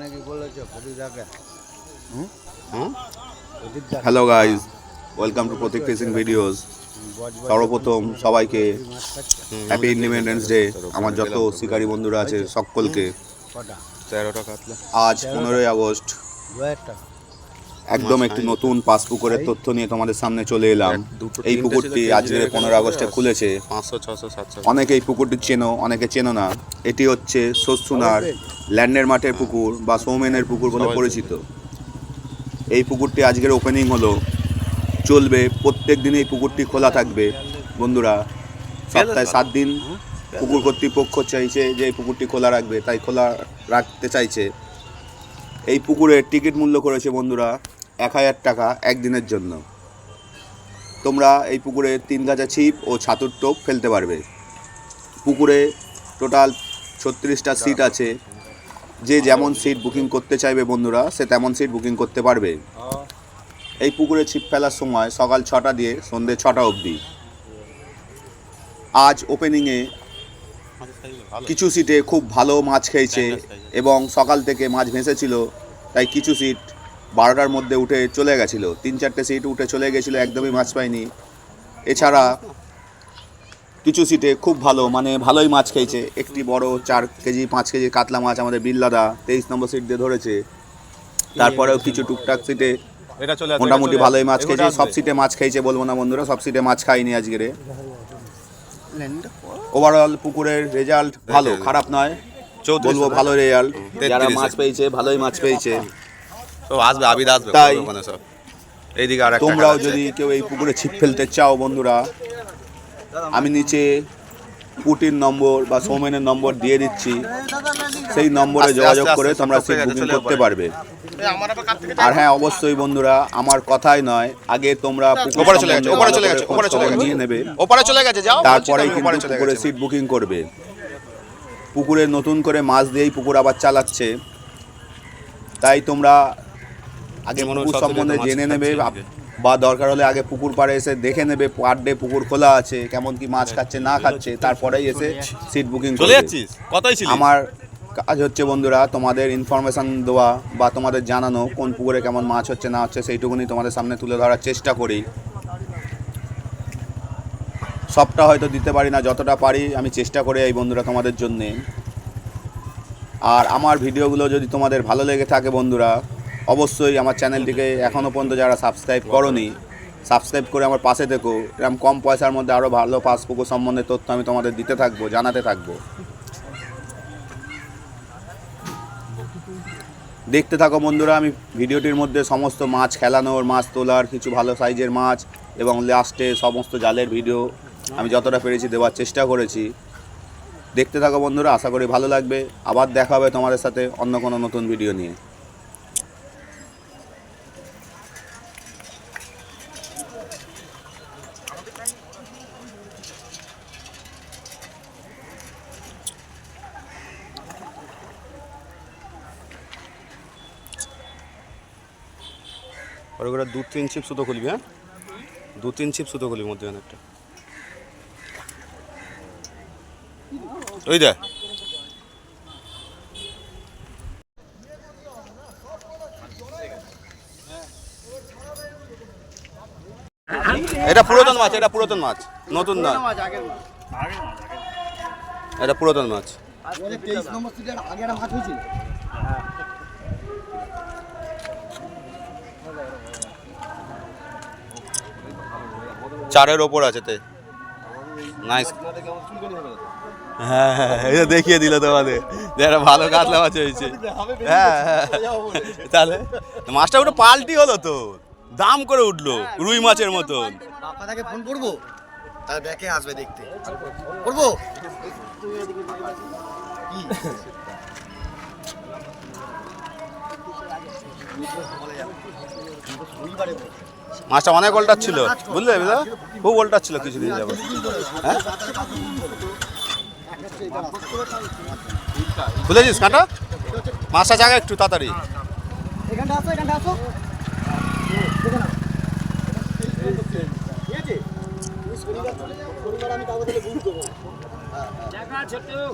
নাকি বলেছে hello guys welcome to Pratik facing videos সর্বপ্রথম সবাইকে হ্যাপি ইন্ডিপেন্ডেন্স ডে আমার যত শিকারি বন্ধুরা আছে সকলকে। আজ পনেরোই আগস্ট। একদম একটি নতুন পাস পুকুরের তথ্য নিয়ে তোমাদের সামনে চলে এলাম। এই পুকুরটি ছিল, আজকে তিনটে পনেরো আগস্টে খুলেছে। অনেকে এই পুকুরটি চেনো অনেকে চেনো না। এটি হচ্ছে শস্যুনার ল্যান্ডের মাঠের পুকুর বা সৌমেনের পুকুর বলে পরিচিত। এই পুকুরটি আজকের ওপেনিং হলো। চলবে প্রত্যেক দিন এই পুকুরটি খোলা থাকবে। বন্ধুরা সপ্তাহে সাত দিন পুকুর কর্তৃপক্ষ চাইছে যে এই পুকুরটি খোলা রাখবে তাই খোলা রাখতে চাইছে। এই পুকুরের টিকিট মূল্য করেছে বন্ধুরা এক হাজার টাকা একদিনের জন্য। তোমরা এই পুকুরে তিন গাছা ছিপ ও ছাতুর টোপ ফেলতে পারবে। পুকুরে টোটাল ছত্রিশটা সিট আছে। যে যেমন সিট বুকিং করতে চাইবে বন্ধুরা, সে তেমন সিট বুকিং করতে পারবে। এই পুকুরে ছিপ ফেলার সময় সকাল ছটা দিয়ে সন্ধ্যে ছটা অবধি। আজ ওপেনিংয়ে কিছু সিটে খুব ভালো মাছ খেয়েছে এবং সকাল থেকে মাছ ভেসেছিল, তাই কিছু সিট বারোটার মধ্যে উঠে চলে গেছিল। তিন চারটে সিট উঠে চলে গেছিল একদমই মাছ পায়নি। এছাড়া কিছু সিটে খুব ভালো মানে ভালোই মাছ খেয়েছে। একটি বড় চার কেজি পাঁচ কেজি কাতলা মাছ আমাদের বিল্লাদা তেইশ নম্বর সিট দিয়ে ধরেছে। তারপরেও কিছু টুকটাক সিটে মোটামুটি ভালোই মাছ খেয়েছে। সব সিটে মাছ খেয়েছে বলব না বন্ধুরা সব সিটে মাছ খাইনি আজকের ওভারঅল পুকুরের রেজাল্ট ভালো খারাপ নয়। বলব ভালো রেজাল্ট যারা মাছ পেয়েছে ভালোই মাছ পেয়েছে। তো আসবে আবিদ আসবে তাই- ওখানে সব। এইদিকে আর তোমরাও যদি কেউ এই পুকুরে ছিপ ফেলতে চাও বন্ধুরা আমি নিচে পুটির নম্বর বা সৌমেনের নম্বর দিয়ে দিচ্ছি। সেই নম্বরে যোগাযোগ করে তোমরা সিট বুকিং করতে পারবে। আর হ্যাঁ অবশ্যই বন্ধুরা আমার কথাই নয় আগে তোমরা পুকুর ওপারে চলে গেছে, ওপারে চলে করে গেছে, ওপারে চলে গেছে। নিয়ে নেবে। ওপারে চলে গেছে যাও তারপরেই কিন্তু পুকুরে সিট বুকিং করবে। পুকুরে নতুন করে মাছ দিয়েই পুকুর আবার চালাচ্ছে। তাই তোমরা আগে পুকুর সম্বন্ধে জেনে নেবে বা দরকার হলে আগে পুকুর পাড়ে এসে দেখে নেবে পার ডে পুকুর খোলা আছে কেমন কি মাছ খাচ্ছে না খাচ্ছে তারপরেই এসে সিট বুকিং চলে যাচ্ছিস? কতই ছিল? আমার কাজ হচ্ছে বন্ধুরা তোমাদের ইনফরমেশন দেওয়া বা তোমাদের জানানো কোন পুকুরে কেমন মাছ হচ্ছে না হচ্ছে সেইটুকুনি তোমাদের সামনে তুলে ধরার চেষ্টা করি। সবটা হয়তো দিতে পারি না যতটা পারি আমি চেষ্টা করি এই বন্ধুরা তোমাদের জন্যে। আর আমার ভিডিওগুলো যদি তোমাদের ভালো লেগে থাকে বন্ধুরা অবশ্যই আমার চ্যানেলটিকে এখনও পর্যন্ত যারা সাবস্ক্রাইব করনি সাবস্ক্রাইব করে আমার পাশে থেকো। এরকম কম পয়সার মধ্যে আরও ভালো পাস পুকুর সম্বন্ধে তথ্য আমি তোমাদের দিতে থাকব, জানাতে থাকব। দেখতে থাকো বন্ধুরা, আমি ভিডিওটির মধ্যে সমস্ত মাছ খেলানোর, মাছ তোলার, কিছু ভালো সাইজের মাছ এবং লাস্টে সমস্ত জালের ভিডিও আমি যতটা পেরেছি দেওয়ার চেষ্টা করেছি। দেখতে থাকো বন্ধুরা, আশা করি ভালো লাগবে। আবার দেখা হবে তোমাদের সাথে অন্য কোনো নতুন ভিডিও নিয়ে। ওর করে দু তিন ছিপ সুতো খুলবি হ্যাঁ? দু তিন ছিপ সুতো খুলবি মধ্যে একটা। ওই দে এটা পুরাতন মাছ এটা পুরাতন মাছ নতুন না। এটা পুরাতন মাছ। তেইশ নম্বর সিটের মাছ হয়েছিল। চারের ওপর আছে তে। নাইস হ্যাঁ হ্যাঁ এটা দেখিয়ে দিল তোমাদের। যে একটা ভালো কাতলা মাছ হয়েছে। হ্যাঁ হ্যাঁ তাহলে মাছটা ওটা পাল্টি হলো তো। দাম করে উঠল, রুই মাছের মতন ফোন করব? তাহলে আসবে দেখতে। করব? মাছটা অনেক ওল্টার ছিল। বুঝলে বুঝলে খুব ওল্টার ছিল কিছুদিন যাব হ্যাঁ? খুলেছিস কাঁটা? মাছটা জায়গা একটু তাড়াতাড়ি।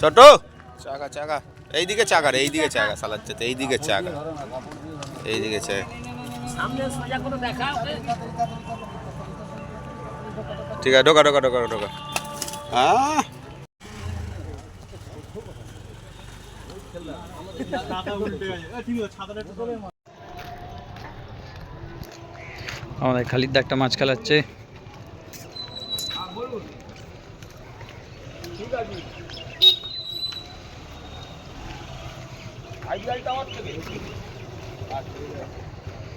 ছোট চাকা চাকা এইদিকে চাকা রে এইদিকে চাকা সালাচ্ছে এইদিকে চাকা এইদিকে চাকা ঠিক আছে ঢোকা ঢোকা ঢোকা ঢোকা। হ্যাঁ আমাদের খালিদ একটা মাছ খেলাচ্ছে।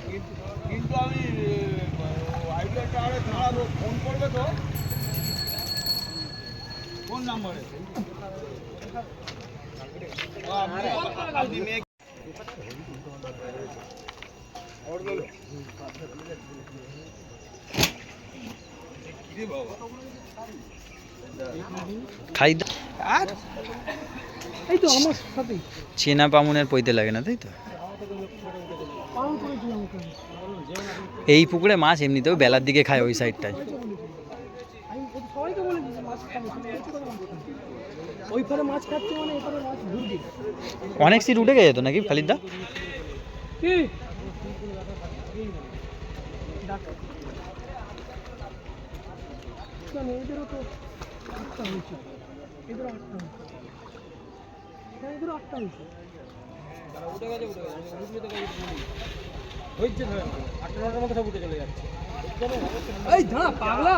কিন্তু আমি আইডিয়া টাওয়ারে দাঁড়াবো ফোন করবে তো? কোন নাম্বারে? আর? এই তো আমার সাথে চেনা পামুনের পইতে লাগে না তাই তো? এই পুকুরে মাছ এমনিতেও বেলার দিকে খায় ওই সাইডটায় ওইখানে মাছ খাচ্ছে মানে এখানে মাছ ঘুরবে অনেক সিট উঠে গেছে তো নাকি খালিদদা কি কেন এদেরও তো আটটা হয়েছে এদেরও আটটা হয়েছে হ্যাঁ এদেরও এই দাঁড়া পাগলা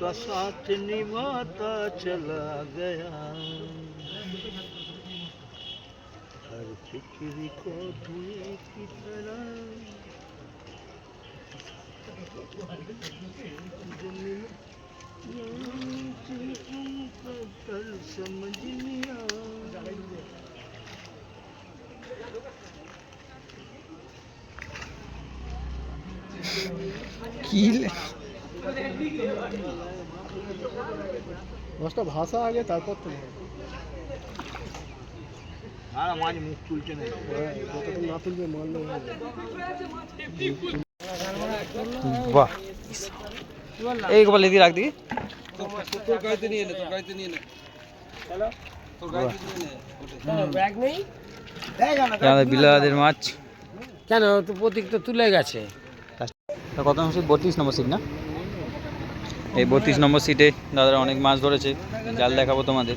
का साथ निभाता चला गया। हर फ़िक्र को धुएँ की तरह। समझ लिया দশটা ভাষা আগে তারপর তো আর আমার মুখ তুলছে না না তুলবে মারলে বাহ। এই গোপাল এদিকে রাখ দিকে। ব্যাগ নেই? বিলাদের মাছ। কেন? তো প্রতীক তো তুলে গেছে। কত নম্বর বত্রিশ নম্বর সিট না? এই বত্রিশ নম্বর সিটে দাদারা অনেক মাছ ধরেছে। জাল দেখাবো তোমাদের।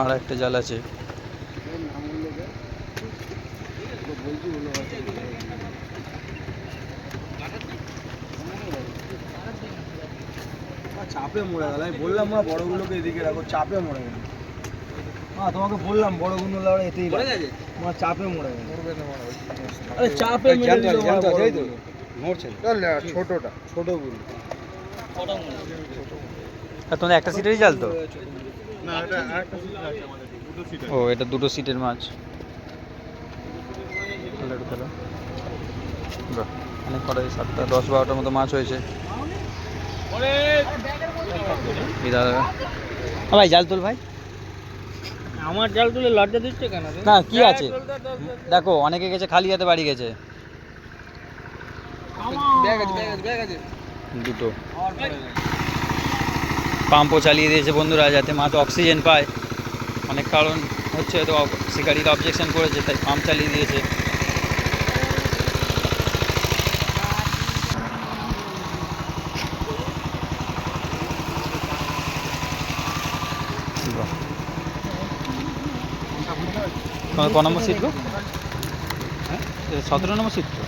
আর একটা জাল আছে। চাপে মরে গেল। আমি বললাম মা বড়গুলোকে এদিকে রাখো চাপে মরে গেল। মা তোমাকে বললাম বড়গুলো লাউড়া এতেই মরে গেছে? মা চাপে মরে গেল। আরে চাপে মেরে দিল মা বড়গুলো। ছোটটা। ছোটগুলো। আর তোমাদের একটা সিটেরই জাল তো? ও এটা দুটো সিটের মাছ। অনেক কটা এই সাতটা দশ বারোটার মতো মাছ হয়েছে। ভাই জাল তোল ভাই। আমার জাল তুলে লজ্জা দিচ্ছে কেন না কি আছে? দেখো অনেকে গেছে খালি হাতে বাড়ি গেছে। দুটো। পাম্পও চালিয়ে দিয়েছে বন্ধুরা যাতে মাছ অক্সিজেন পায়। অনেক কারণ হচ্ছে হয়তো অব- শিকারিরা অবজেকশন করেছে তাই পাম্প চালিয়ে দিয়েছে। ক নম্বর সিট গো? সতেরো নম্বর সিট তো?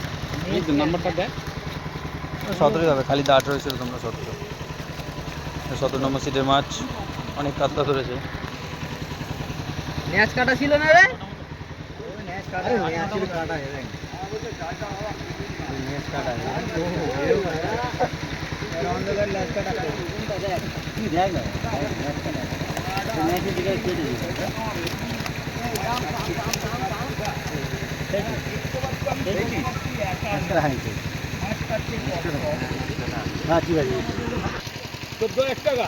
নম্বরটা দেয় সতেরোই হবে, খালি দাঁড় রয়েছিল তোমরা সতেরো। সতেরো নম্বর সিটের মাছ অনেক কাতলা ধরেছে ম্যাচ কাটা ছিল না রে? কাটা চোদ্দ এক টাকা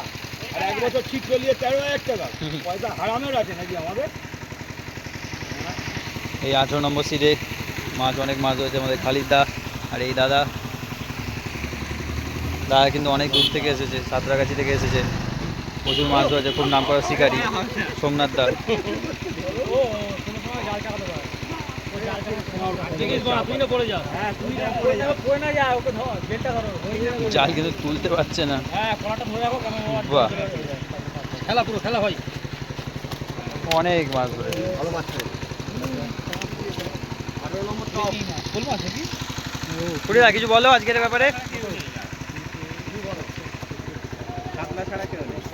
আর এক বছর ঠিক করলিয়ে তেরো এক টাকা পয়সা হারামের আছে নাকি আমাদের এই আঠেরো নম্বর সিটে মাছ, অনেক মাছ হয়েছে আমাদের খালিদ আর এই দাদা। দাদা কিন্তু অনেক দূর থেকে এসেছে, সাঁতরাগাছি থেকে এসেছে। প্রচুর মাছ ধরেছে খুব নাম করা শিকারি, সোমনাথ দা জাল কিন্তু তুলতে পারছে না। খেলা পুরো খেলা হয় অনেক মাছ ভালো মাছ কিছু বলো আজকের ব্যাপারে?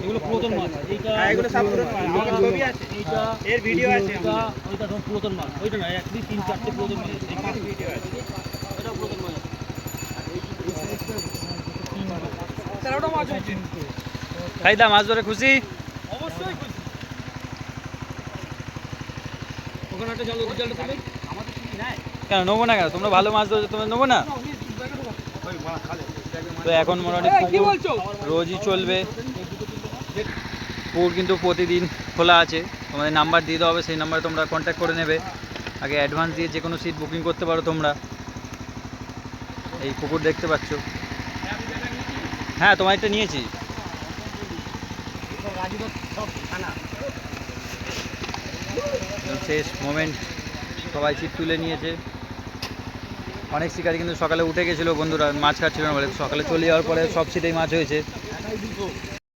এগুলো পুরাতন মাছ এইটা এগুলো সব পুরাতন ছবি আছে। এইটা এর ভিডিও আছে। ওইটা ওইটা সব পুরাতন মাছ ওইটা না এক তিন চারটে পুরাতন মাছ আছে। এই পাঁচ ভিডিও আছে। এটা পুরাতন মাছ খাইদা ধরে খুশি? অবশ্যই খুশি। ওখানে একটা জাল ওদের জালটা থাকে কেন নেব না কেন? তোমরা ভালো মাছ ধরছো তোমরা নেব না? তো এখন মোটামুটি রোজই চলবে। পুকুর কিন্তু প্রতিদিন খোলা আছে। তোমাদের নাম্বার দিয়ে দেওয়া হবে, সেই নাম্বারে তোমরা কন্ট্যাক্ট করে নেবে। আগে অ্যাডভান্স দিয়ে যে কোনো সিট বুকিং করতে পারো তোমরা। এই পুকুর দেখতে পাচ্ছ। হ্যাঁ তোমার একটা নিয়েছি। শেষ মোমেন্ট সবাই সিট তুলে নিয়েছে। অনেক শিকারি কিন্তু সকালে উঠে গেছিল বন্ধুরা, মাছ খাচ্ছিল না বলে। সকালে চলে যাওয়ার পরে সব সিটেই মাছ হয়েছে।